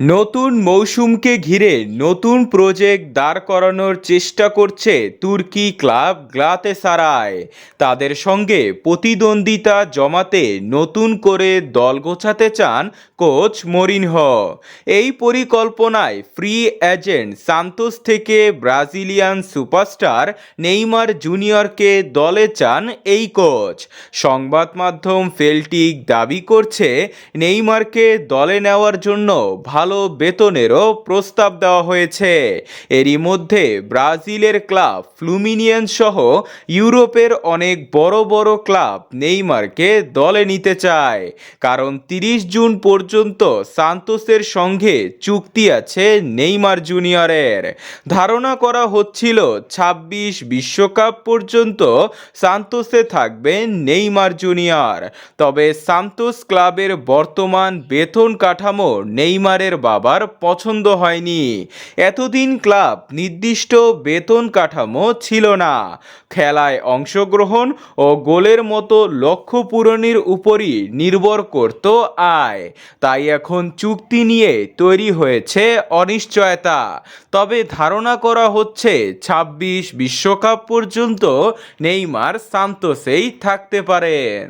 নতুন মৌসুমকে ঘিরে নতুন প্রজেক্ট দাঁড় করানোর চেষ্টা করছে তুর্কি ক্লাব গ্লাতেসারায়। তাদের সঙ্গে প্রতিদ্বন্দ্বিতা জমাতে নতুন করে দল গোছাতে চান কোচ মরিনহ। এই পরিকল্পনায় ফ্রি এজেন্ট সান্তোস থেকে ব্রাজিলিয়ান সুপারস্টার নেইমার জুনিয়রকে দলে চান এই কোচ। সংবাদ মাধ্যম ফেল্টিক দাবি করছে, নেইমারকে দলে নেওয়ার জন্য ভালো বেতনেরও প্রস্তাব দেওয়া হয়েছে। এরই মধ্যে ব্রাজিলের ক্লাব ফ্লুমিনিয়ান সহ ইউরোপের অনেক বড় বড় ক্লাব নেইমারকে দলে নিতে চায়। কারণ তিরিশ জুন পর্যন্ত সান্তোসের সঙ্গে চুক্তি আছে নেইমার জুনিয়রের। ধারণা করা হচ্ছিল ছাব্বিশ বিশ্বকাপ পর্যন্ত সান্তোসে থাকবেন নেইমার জুনিয়র। তবে সান্তোস ক্লাবের বর্তমান বেতন কাঠামো নেইমারের বাবার পছন্দ হয়নি। এতদিন ক্লাব নির্দিষ্ট বেতন কাঠামো ছিল না। খেলায় অংশগ্রহণ ও গোলের মতো লক্ষ্য পূরণের উপরই নির্ভর করত আয়। তাই এখন চুক্তি নিয়ে তৈরি হয়েছে অনিশ্চয়তা। তবে ধারণা করা হচ্ছে ছাব্বিশ বিশ্বকাপ পর্যন্ত নেইমার সান্তোসেই থাকতে পারেন।